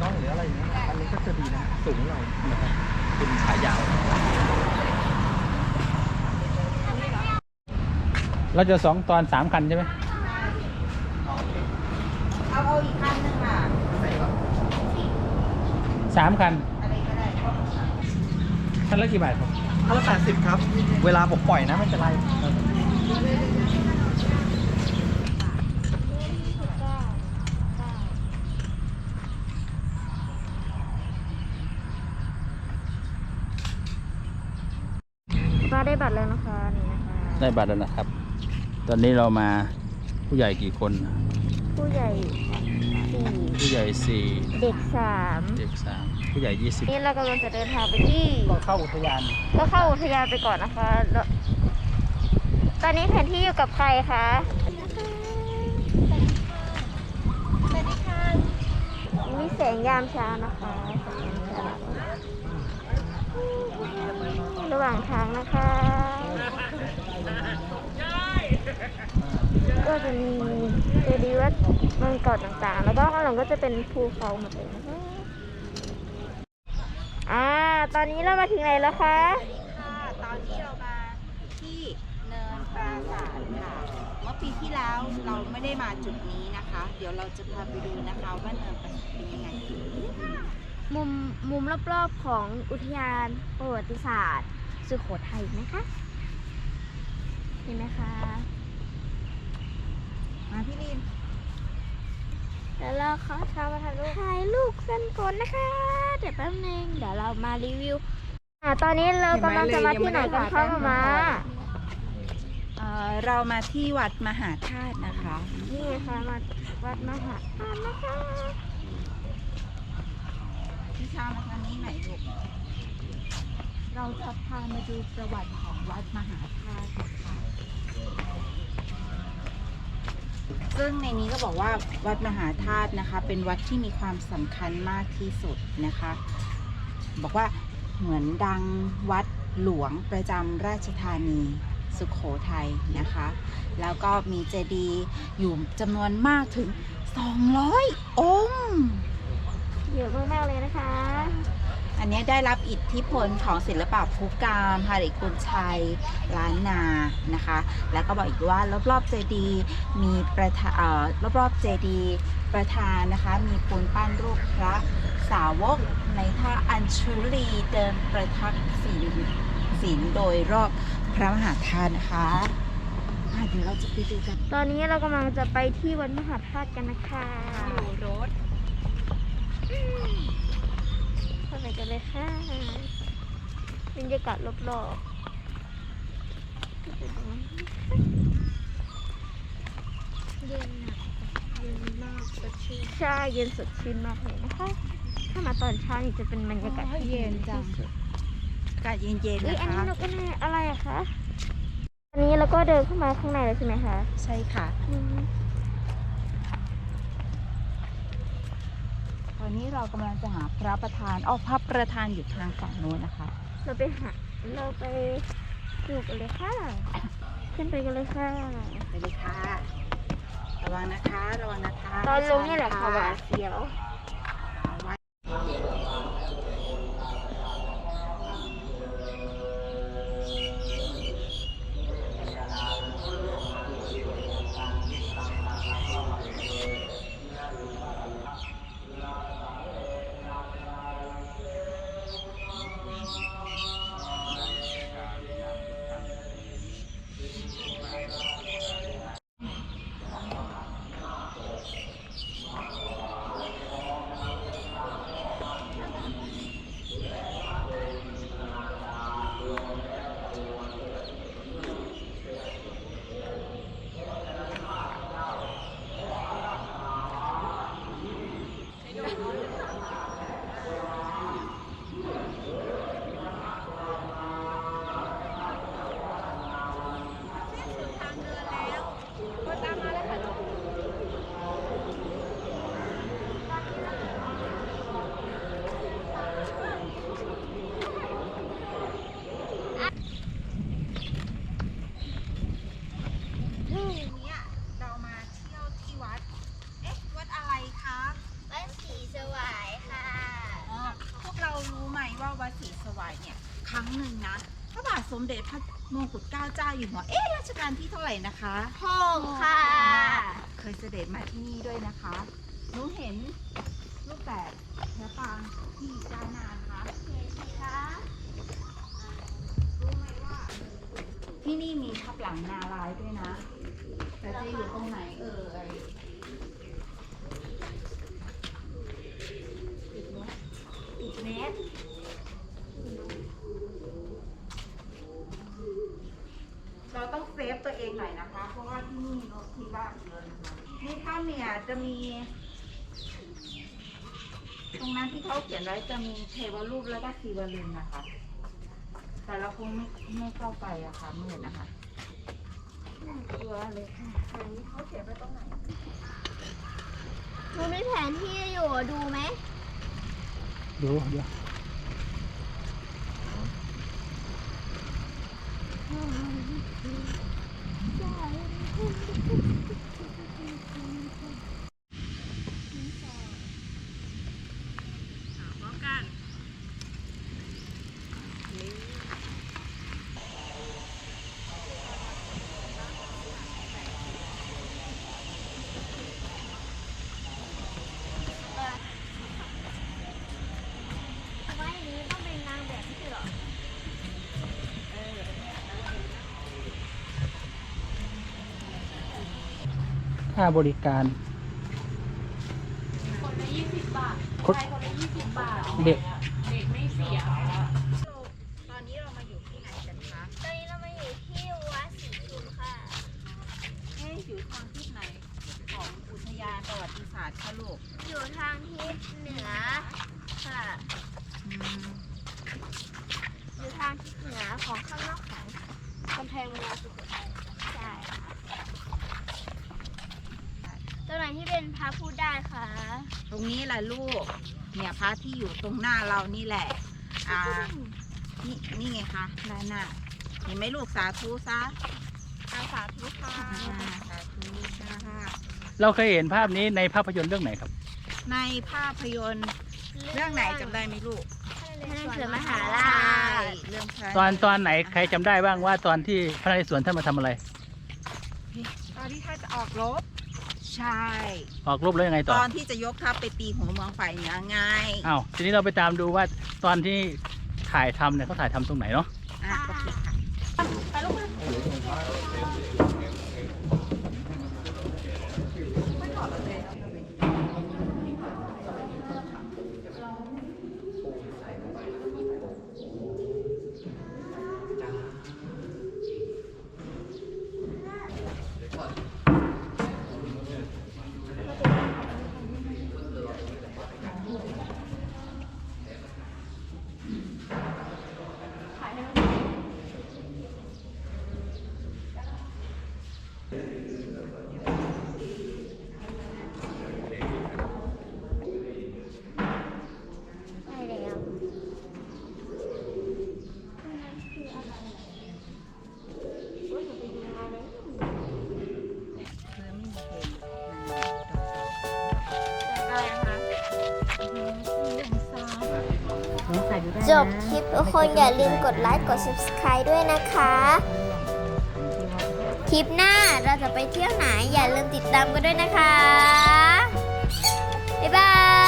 กล้องหรืออะไรเงี้ยอันนี้ก็จะดีนะสูงเรานะครับเป็นขายาว เราจะสองตอนสามคันใช่ไหมเอาเอาอีกคันหนึ่งค่ะสามคันอะไคันละกี่บาทครับ ถ้าละแปดสิบครับ เวลาผมปล่อยนะไม่เป็นไร ป้าได้บัตรแล้วนะคะนี่นะคะได้บัตรแล้วนะครับ ตอนนี้เรามาผู้ใหญ่กี่คนผู้ใหญ่สี่ผู้ใหญ่สี่เด็กสามเด็กสามผู้ใหญ่ยี่สิบนี่เรากำลังจะเดินทางไปที่ก็เข้าอุทยานก็เข้าอุทยานไปก่อนนะคะแล้วตอนนี้แผนที่อยู่กับใครคะสวัสดีค่ะมีแสงยามเช้านะคะ ระหว่างทางนะคะ ก็จะมีเจดีย์วัดเมืองเก่าต่างๆ แล้วก็ข้างหลังก็จะเป็นภูเขาหมดเลยนะคะอ่าตอนนี้เรามาถึงไหนแล้วคะค่ะตอนนี้เรามาที่เนินปราสาทค่ะ เมื่อปีที่แล้วเราไม่ได้มาจุดนี้นะคะ เดี๋ยวเราจะพาไปดูนะคะว่าเนินปราสาทเป็นยังไงมุมมุมรอบๆของอุทยานประวัติศาสตร์ สุโขทัยนะคะ เห็นไหมคะ มาพี่ลินแล้วเราขอทำมาถ่ายรูปถ่ายรูปกันก่อนนะคะ เดี๋ยวแป๊บนึงเดี๋ยวเรามารีวิวอ่าตอนนี้เรากำลังจะมาที่ไหนกันคะมามาเอ่อเรามาที่วัดมหาธาตุนะคะ นี่ค่ะมาวัดมหาธาตุนะคะพี่ชามาทางนี้หน่อยลูก เราจะพามาดูประวัติของวัดมหาธาตุนะคะซึ่งในนี้ก็บอกว่าวัดมหาธาตุนะคะ เป็นวัดที่มีความสำคัญมากที่สุดนะคะ บอกว่าเหมือนดังวัดหลวงประจำราชธานีสุขโขทัยนะคะ แล้วก็มีเจดีย์อยู่จำนวนมากถึง 200 องค์ เยอะมากๆเลยนะคะ อันนี้ได้รับอิทธิพลของศิลปะภูกามหาริกุลชัยล้านนานะคะ แล้วก็บอกอีกว่ารอบๆเจดีย์มีประธานเอ่อรอบๆเจดีย์ประธานนะคะ มีปูนปั้นรูปพระสาวกในท่าอัญชุลีเดินประทักศีลศีลโดยรอบพระมหาธาตุนะคะอะเดี๋ยวเราจะไปดูกัน ตอนนี้เรากำลังจะไปที่วัดมหาธาตุกันนะคะรถเข้าไปกันเลยค่ะบรรยากาศรอบๆเย็นอะเย็นมากสดชื่นใช่เย็นสดชื่นมากเลยนะคะ ถ้ามาตอนเช้านี่จะเป็นบรรยากาศที่เย็นจังที่สุดอากาศเย็นๆเอ้ยนะอันนี้คะเราก็ได้อะไรอะคะอันนี้เราก็เดินเข้ามาข้างในแล้วใช่ไหมคะ ใช่ค่ะ อืม ตอนนี้เรากำลังจะหาพระประธานอ๋อพระประธานอยู่ทางฝั่งโน้นนะคะ เราไปหาเราไปดูกันเลยค่ะ ขึ้นไปกันเลยค่ะ ไปเลยค่ะ ระวังนะคะ ระวังนะคะตอนลงนี่แหละค่ะหวาดเสียว สวายเนี่ยครั้งหนึ่งนะพระบาทสมเด็จพระมงกุฎเกล้าเจ้าอยู่หัวเอ๊ะรัชกาลที่เท่าไหร่นะคะห้องค่ะ เคยเสด็จมาที่นี่ด้วยนะคะหนูเห็นรูปแบบพระปรางที่ด้านหน้านะคะรู้ไหมว่า ที่นี่มีทับหลังนาลายด้วยนะ แต่จะอยู่ตรงไหนเอ่ยอีกเมตร เราต้องเซฟตัวเองหน่อยนะคะ เพราะว่าที่นี่รถที่บ้านเยอะนะคะในถ้ำเนี่ยจะมี ตรงนั้นที่เขาเขียนไว้จะมีเทวรูปแล้วก็ชีวลึงนะคะ แต่เราคงไม่ไม่เข้าไปอะค่ะมืดนะคะกลัวเลยค่ะอันนี้เขาเขียนไว้ตรงไหนมันมีแผนที่อยู่ดูไหม ดูเดี๋ยว Ai, meu Deus. ค่าบริการ คนละยี่สิบบาทคนใครคนละยี่สิบบาท เด็กเด็กไม่เสีย ตอนนี้เรามาอยู่ที่ไหนกันคะตอนนี้เรามาอยู่ที่วัดศรีชุมค่ะ เอ๊ะอยู่ทางทิศไหนของอุทยานประวัติศาสตร์คะลูกอยู่ทางทิศเหนือค่ะอืมอยู่ทางทิศเหนือของข้างนอกของกำแพงเมืองสุโขทัยใช่ค่ะตรงไหนที่เป็นพระพูดได้คะ ตรง นี้แหละลูก เนี่ยพระที่อยู่ตรงหน้าเรานี่แหละ อ่า นี่นี่ไงคะด้านหน้า เห็นไหมลูกสาธุซะอาสาธุค่ะอ่าสาธุจ้าเราเคยเห็นภาพนี้ในภาพยนตร์เรื่องไหนครับ ในภาพยนตร์เรื่องไหนจำได้ไหมลูกพระนเรศวรมหาใชรา่ชเรื่องพระตอนตอนไหนใครจำได้บ้างว่าตอนที่พระนเรศวรท่านมาทำอะไร ตอนที่ท่านจะออกรบ ใช่ ออกรบแล้วยังไงตต่ออนที่จะยกทัพไปตีหัวเมืองฝ่ายเหนือไงอ้าวทีนี้เราไปตามดูว่าตอนที่ถ่ายทำเนี่ยเขาถ่ายทำตรงไหนเนาะ อะโอเคค่ะได้ จบคลิปทุกคนอย่าลืมกดไลค์กด subscribe ด้วยนะคะ คลิปหน้าเราจะไปเที่ยวไหนอย่าลืมติดตามกันด้วยนะคะ บ๊ายบาย